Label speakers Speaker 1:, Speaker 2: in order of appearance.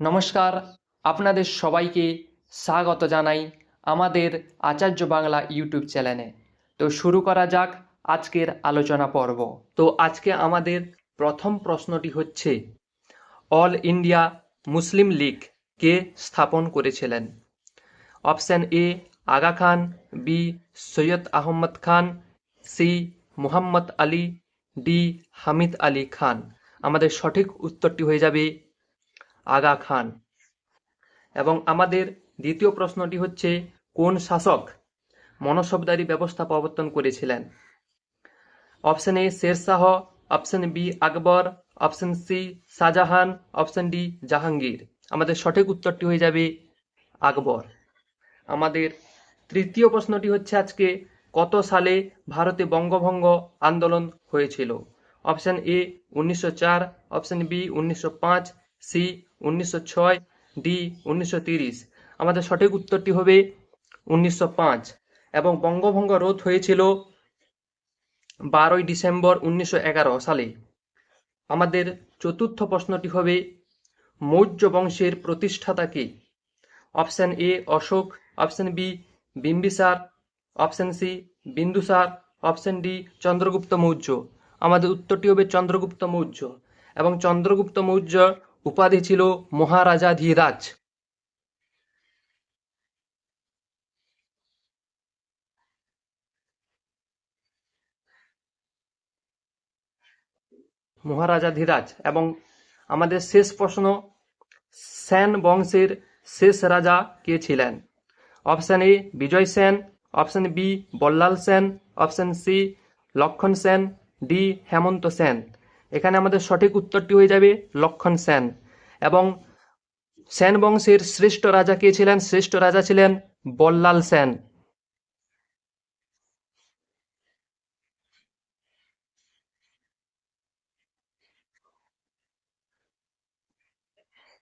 Speaker 1: নমস্কার, আপনাদের সবাইকে স্বাগত জানাই আমাদের আচার্য বাংলা ইউটিউব চ্যানেলে। তো শুরু করা যাক আজকের আলোচনা পর্ব। তো আজকে আমাদের প্রথম প্রশ্নটি হচ্ছে, অল ইন্ডিয়া মুসলিম লীগ কে স্থাপন করেছিলেন? Option A, Aga Khan, B, Syed Ahmad Khan, C, Muhammad Ali, D, Hamid Ali Khan. আমাদের সঠিক উত্তরটি হয়ে যাবে আগা খান। এবং আমাদের দ্বিতীয় প্রশ্নটি হচ্ছে, কোন শাসক মনসবদারি ব্যবস্থা প্রবর্তন করেছিলেন? Option A Sher Shah option B, Akbar, option C, Shah Jahan, option D, Jahangir. আমাদের সঠিক উত্তরটি হয়ে যাবে আকবর। আমাদের তৃতীয় প্রশ্নটি হচ্ছে আজকে, কত সালে ভারতে বঙ্গভঙ্গ আন্দোলন হয়েছিল? অপশন এ, উনিশশো চার, অপশন বি, উনিশশো পাঁচ, সি উনিশশো ছয় ডি উনিশশো তিরিশ। আমাদের সঠিক উত্তরটি হবে উনিশশো পাঁচ। এবং বঙ্গভঙ্গ রোধ হয়েছিল বারোই ডিসেম্বর উনিশশো এগারো সালে। আমাদের চতুর্থ প্রশ্নটি হবে, মৌর্য বংশের প্রতিষ্ঠাতা কে option A, Ashoka. Option B, Bimbisara. Option C, Bindusara. Option D, Chandragupta Maurya. আমাদের উত্তরটি হবে চন্দ্রগুপ্ত মৌর্য। এবং চন্দ্রগুপ্ত মৌর্য উপাধি ছিল মহারাজা ধীরাজ মহারাজা ধীরাজ এবং আমাদের শেষ প্রশ্ন, সেন বংশের শেষ রাজা কে ছিলেন? Option A, Vijay Sen, option B, Ballal Sen, option C, Lakshman Sen, D, হেমন্ত সেন। এখানে আমাদের সঠিক উত্তরটি হয়ে যাবে লক্ষণ সেন। এবং সেন বংশের শ্রেষ্ঠ রাজা কে ছিলেন? শ্রেষ্ঠ রাজা ছিলেন বল্লাল সেন।